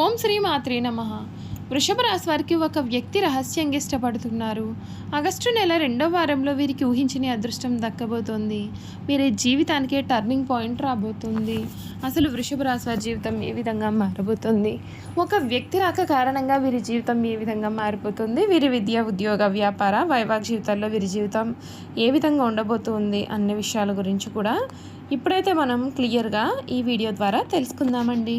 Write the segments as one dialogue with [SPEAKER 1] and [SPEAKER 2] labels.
[SPEAKER 1] ఓం శ్రీ మాత్రే నమ. వృషభ రాశి వారికి ఒక వ్యక్తి రహస్యంగా ఇష్టపడుతున్నారు. ఆగస్టు నెల రెండో వారంలో వీరికి ఊహించని అదృష్టం దక్కబోతోంది. వీరి జీవితానికి టర్నింగ్ పాయింట్ రాబోతుంది. అసలు వృషభ రాశి వారి జీవితం ఏ విధంగా మారబోతుంది? ఒక వ్యక్తి రాక కారణంగా వీరి జీవితం ఏ విధంగా మారిపోతుంది? వీరి విద్య ఉద్యోగ వ్యాపార వైవాహిక జీవితాల్లో వీరి జీవితం ఏ విధంగా ఉండబోతుంది అన్ని విషయాల గురించి కూడా ఇప్పుడైతే మనం క్లియర్గా ఈ వీడియో ద్వారా తెలుసుకుందామండి.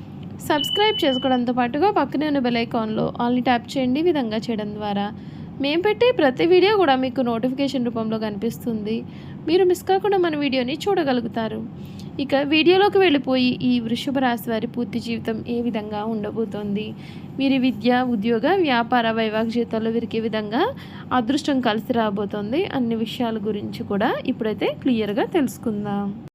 [SPEAKER 1] సబ్స్క్రైబ్ చేసుకోవడంతో పాటుగా పక్కనే ఉన్న బెల్ ఐకాన్లో ఆల్ని ట్యాప్ చేయండి. విధంగా చేయడం ద్వారా మేము పెట్టే ప్రతి వీడియో కూడా మీకు నోటిఫికేషన్ రూపంలో కనిపిస్తుంది. మీరు మిస్ కాకుండా మన వీడియోని చూడగలుగుతారు. ఇక వీడియోలోకి వెళ్ళిపోయి ఈ వృషభ రాశి వారి పూర్తి జీవితం ఏ విధంగా ఉండబోతోంది? వీరి విద్య ఉద్యోగ వ్యాపార వైవాహిక జీవితాల్లో వీరికి ఏ విధంగా అదృష్టం కలిసి రాబోతోంది? అన్ని విషయాల గురించి కూడా ఇప్పుడైతే క్లియర్గా తెలుసుకుందాం.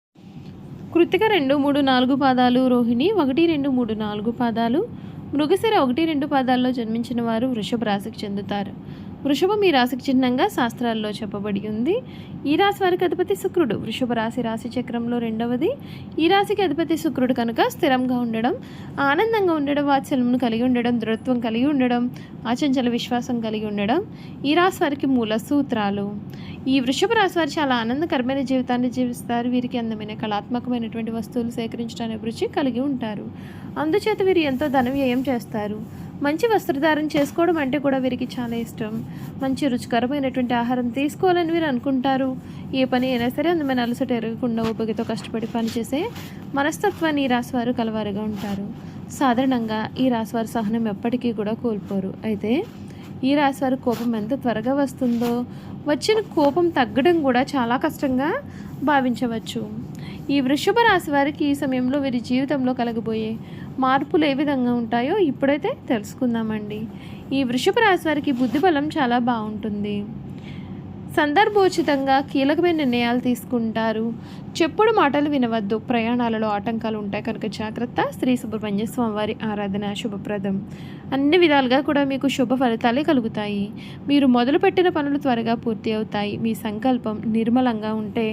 [SPEAKER 1] కృతిక రెండు మూడు నాలుగు పాదాలు రోహిణి ఒకటి రెండు మూడు నాలుగు పాదాలు మృగశిర ఒకటి రెండు పాదాల్లో జన్మించిన వారు వృషభ రాశికి చెందుతారు. వృషభం ఈ రాశికి చిహ్నంగా శాస్త్రాల్లో చెప్పబడి ఉంది. ఈ రాశి వారికి అధిపతి శుక్రుడు. వృషభ రాశి రాశి చక్రంలో రెండవది. ఈ రాశికి అధిపతి శుక్రుడు కనుక స్థిరంగా ఉండడం ఆనందంగా ఉండడం వాత్సల్యమును కలిగి ఉండడం దృఢత్వం కలిగి ఉండడం ఆచంచల విశ్వాసం కలిగి ఉండడం ఈ రాశి వారికి మూల సూత్రాలు. ఈ వృషభ రాశి వారు చాలా ఆనందకరమైన జీవితాన్ని జీవిస్తారు. వీరికి అందమైన కళాత్మకమైనటువంటి వస్తువులు సేకరించడానికి రుచి కలిగి ఉంటారు. అందుచేత వీరు ఎంతో ధన వ్యయం చేస్తారు. మంచి వస్త్రధారణ చేసుకోవడం అంటే కూడా వీరికి చాలా ఇష్టం. మంచి రుచికరమైనటువంటి ఆహారం తీసుకోవాలని వీరు అనుకుంటారు. ఏ పని అయినా సరే అందమైన అలసట ఎరగకుండా ఉపగితో కష్టపడి పనిచేసే మనస్తత్వాన్ని ఈ రాశివారు కలవారుగా ఉంటారు. సాధారణంగా ఈ రాశివారి సహనం ఎప్పటికీ కూడా కోల్పోరు. అయితే ఈ రాశివారి కోపం ఎంత త్వరగా వస్తుందో వచ్చిన కోపం తగ్గడం కూడా చాలా కష్టంగా భావించవచ్చు. ఈ వృషభ రాశి వారికి ఈ సమయంలో వీరి జీవితంలో కలగబోయే మార్పులు ఏ విధంగా ఉంటాయో ఇప్పుడైతే తెలుసుకుందామండి. ఈ వృషభ రాశి వారికి బుద్ధిబలం చాలా బాగుంటుంది. సందర్భోచితంగా కీలకమైన నిర్ణయాలు తీసుకుంటారు. చెప్పుడు మాటలు వినవద్దు. ప్రయాణాలలో ఆటంకాలు ఉంటాయి కనుక జాగ్రత్త. శ్రీ సుబ్రహ్మణ్య స్వామివారి ఆరాధన శుభప్రదం. అన్ని విధాలుగా కూడా మీకు శుభ ఫలితాలే కలుగుతాయి. మీరు మొదలుపెట్టిన పనులు త్వరగా పూర్తి అవుతాయి. మీ సంకల్పం నిర్మలంగా ఉంటే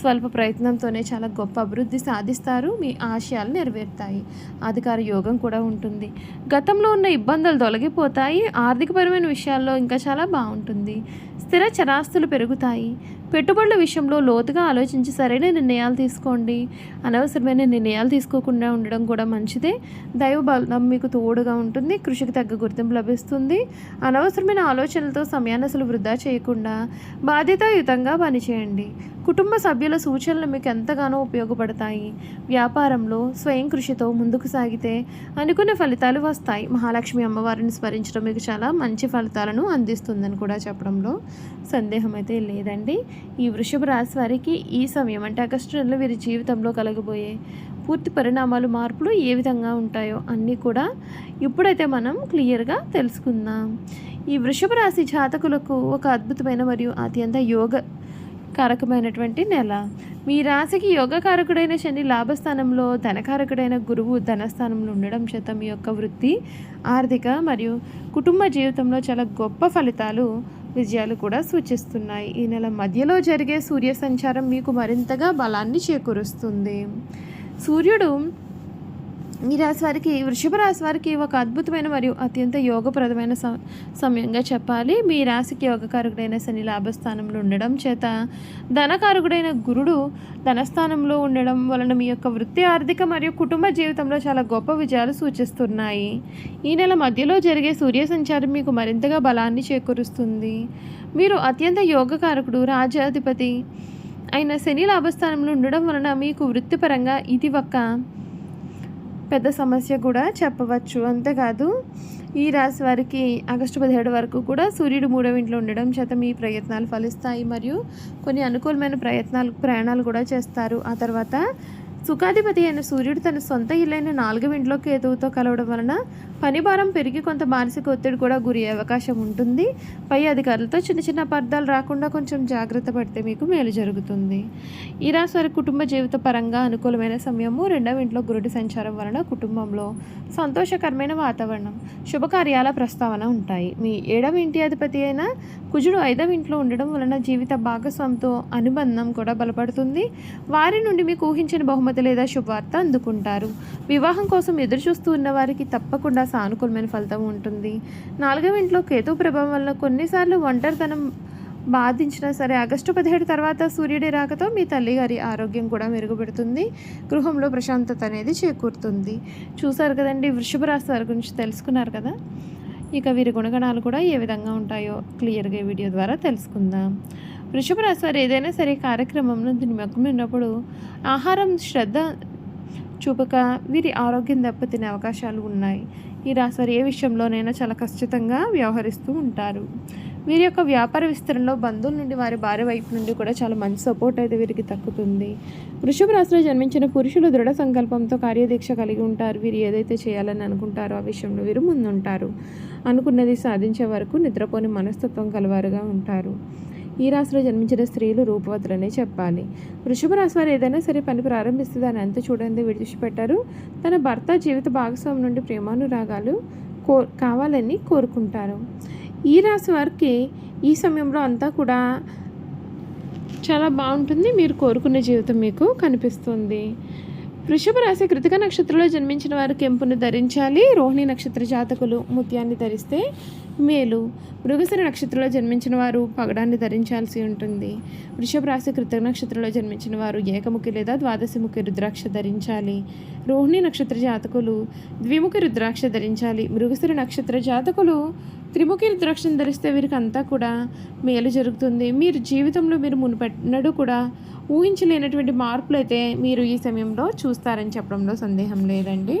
[SPEAKER 1] స్వల్ప ప్రయత్నంతోనే చాలా గొప్ప అభివృద్ధి సాధిస్తారు. మీ ఆశయాలు నెరవేరుతాయి. అధికార యోగం కూడా ఉంటుంది. గతంలో ఉన్న ఇబ్బందులు తొలగిపోతాయి. ఆర్థికపరమైన విషయాల్లో ఇంకా చాలా బాగుంటుంది. స్థిర చరాస్తులు పెరుగుతాయి. పెట్టుబడుల విషయంలో లోతుగా ఆలోచించి సరైన నిర్ణయాలు తీసుకోండి. అనవసరమైన నిర్ణయాలు తీసుకోకుండా ఉండడం కూడా మంచిదే. దైవ బలం మీకు తోడుగా ఉంటుంది. కృషికి తగ్గ గుర్తింపు లభిస్తుంది. అనవసరమైన ఆలోచనలతో సమయాన్ని అసలు వృధా చేయకుండా బాధ్యతాయుతంగా పనిచేయండి. కుటుంబ సభ్యుల సూచనలు మీకు ఎంతగానో ఉపయోగపడతాయి. వ్యాపారంలో స్వయం కృషితో ముందుకు సాగితే అనుకున్న ఫలితాలు వస్తాయి. మహాలక్ష్మి అమ్మవారిని స్మరించడం మీకు చాలా మంచి ఫలితాలను అందిస్తుందని కూడా చెప్పడంలో సందేహం అయితే లేదండి. ఈ వృషభ రాశి వారికి ఈ సమయం అంటే ఆగస్టు నెలలో వీరి జీవితంలో కలగబోయే పూర్తి పరిణామాలు మార్పులు ఏ విధంగా ఉంటాయో అన్నీ కూడా ఇప్పుడైతే మనం క్లియర్గా తెలుసుకుందాం. ఈ వృషభ రాశి జాతకులకు ఒక అద్భుతమైన మరియు అత్యంత యోగ కారకమైనటువంటి నెల. మీ రాశికి యోగకారకుడైన శని లాభస్థానంలో ధనకారకుడైన గురువు ధనస్థానంలో ఉండడం చేత మీ యొక్క వృత్తి ఆర్థిక మరియు కుటుంబ జీవితంలో చాలా గొప్ప ఫలితాలు విజయాలు కూడా సూచిస్తున్నాయి. ఈ నెల మధ్యలో జరిగే సూర్య సంచారం మీకు మరింతగా బలాన్ని చేకూరుస్తుంది. సూర్యుడు ఈ రాశి వారికి వృషభ రాశి వారికి ఒక అద్భుతమైన మరియు అత్యంత యోగప్రదమైన సమయంగా చెప్పాలి. మీ రాశికి యోగకారకుడైన శని లాభస్థానంలో ఉండడం చేత ధనకారకుడైన గురుడు ధనస్థానంలో ఉండడం వలన మీ యొక్క వృత్తి ఆర్థిక మరియు కుటుంబ జీవితంలో చాలా గొప్ప విజయాలు సూచిస్తున్నాయి. ఈ నెల మధ్యలో జరిగే సూర్య సంచారం మీకు మరింతగా బలాన్ని చేకూరుస్తుంది. మీరు అత్యంత యోగకారకుడు రాజాధిపతి అయిన శని లాభస్థానంలో ఉండడం వలన మీకు వృత్తిపరంగా ఇది ఒక పెద్ద సమస్య కూడా చెప్పవచ్చు. అంతేకాదు ఈ రాశి వారికి ఆగస్టు పదిహేడు వరకు కూడా సూర్యుడు మూడవ ఇంట్లో ఉండడం చేత మీ ప్రయత్నాలు ఫలిస్తాయి మరియు కొన్ని అనుకూలమైన ప్రయత్నాలు ప్రయాణాలు కూడా చేస్తారు. ఆ తర్వాత సుఖాధిపతి అయిన సూర్యుడు తన సొంత ఇల్లైన నాలుగవ ఇంట్లో కేతువుతో కలవడం వలన పని భారం పెరిగి కొంత మానసిక ఒత్తిడి కూడా గురి అవకాశం ఉంటుంది. పై అధికారులతో చిన్న చిన్న అపార్థాలు రాకుండా కొంచెం జాగ్రత్త పడితే మీకు మేలు జరుగుతుంది. ఈ రాశి వారి కుటుంబ జీవిత పరంగా అనుకూలమైన సమయము రెండవ ఇంట్లో గురుడి సంచారం వలన కుటుంబంలో సంతోషకరమైన వాతావరణం శుభకార్యాల ప్రస్తావన ఉంటాయి. మీ ఏడవ ఇంటి అధిపతి అయిన కుజుడు ఐదవ ఇంట్లో ఉండడం వలన జీవిత భాగస్వామితో అనుబంధం కూడా బలపడుతుంది. వారి నుండి మీకు ఊహించిన బహుమతి లేదా శుభవార్త అందుకుంటారు. వివాహం కోసం ఎదురు చూస్తూ ఉన్న వారికి తప్పకుండా సానుకూలమైన ఫలితం ఉంటుంది. నాలుగవ ఇంట్లో కేతు ప్రభావం వల్ల కొన్నిసార్లు ఒంటరితనం బాధించినా సరే ఆగస్టు పదిహేడు తర్వాత సూర్యుడి రాకతో మీ తల్లిగారి ఆరోగ్యం కూడా మెరుగుపడుతుంది. గృహంలో ప్రశాంతత అనేది చేకూరుతుంది. చూసారు కదండి వృషభ రాశి వారి గురించి తెలుసుకున్నారు కదా? ఇక వీరి గుణగణాలు కూడా ఏ విధంగా ఉంటాయో క్లియర్గా వీడియో ద్వారా తెలుసుకుందాం. వృషభ రాశి వారు ఏదైనా సరే కార్యక్రమంలో నిమగ్నం ఉన్నప్పుడు ఆహారం శ్రద్ధ చూపక వీరి ఆరోగ్యం దెబ్బతినే అవకాశాలు ఉన్నాయి. ఈ రాశి ఏ విషయంలోనైనా చాలా ఖచ్చితంగా వ్యవహరిస్తూ ఉంటారు. వీరి యొక్క వ్యాపార విస్తరణలో బంధువుల నుండి వారి భార్య వైపు నుండి కూడా చాలా మంచి సపోర్ట్ అయితే వీరికి దక్కుతుంది. వృషభ రాశిలో జన్మించిన పురుషులు దృఢ సంకల్పంతో కార్యదీక్ష కలిగి ఉంటారు. వీరు ఏదైతే చేయాలని అనుకుంటారో ఆ విషయంలో వీరు ముందుంటారు. అనుకున్నది సాధించే వరకు నిద్రపోని మనస్తత్వం కలవారుగా ఉంటారు. ఈ రాశిలో జన్మించిన స్త్రీలు రూపవతులనే చెప్పాలి. వృషభ రాశి వారు ఏదైనా సరే పని ప్రారంభిస్తే దాన్ని అంత చూడండి విడిచిపెట్టారు. తన భర్త జీవిత భాగస్వామి నుండి ప్రేమానురాగాలు కో కావాలని కోరుకుంటారు. ఈ రాశి వారికి ఈ సమయంలో అంతా కూడా చాలా బాగుంటుంది. మీరు కోరుకునే జీవితం మీకు కనిపిస్తుంది. వృషభ రాశి కృతిక నక్షత్రంలో జన్మించిన వారు కెంపును ధరించాలి. రోహిణి నక్షత్ర జాతకులు ముత్యాన్ని ధరిస్తే మేలు. మృగశిర నక్షత్రంలో జన్మించిన వారు పగడాన్ని ధరించాల్సి ఉంటుంది. వృషభ రాశి కృతజ్ఞ నక్షత్రంలో జన్మించిన వారు ఏకముఖి లేదా ద్వాదశముఖి రుద్రాక్ష ధరించాలి. రోహిణి నక్షత్ర జాతకులు ద్విముఖి రుద్రాక్ష ధరించాలి. మృగశిర నక్షత్ర జాతకులు త్రిముఖి రుద్రాక్షను ధరిస్తే వీరికి అంతా కూడా మేలు జరుగుతుంది. మీరు జీవితంలో మీరు మునుపెట్టినడు కూడా ఊహించలేనటువంటి మార్పులు అయితే మీరు ఈ సమయంలో చూస్తారని చెప్పడంలో సందేహం లేదండి.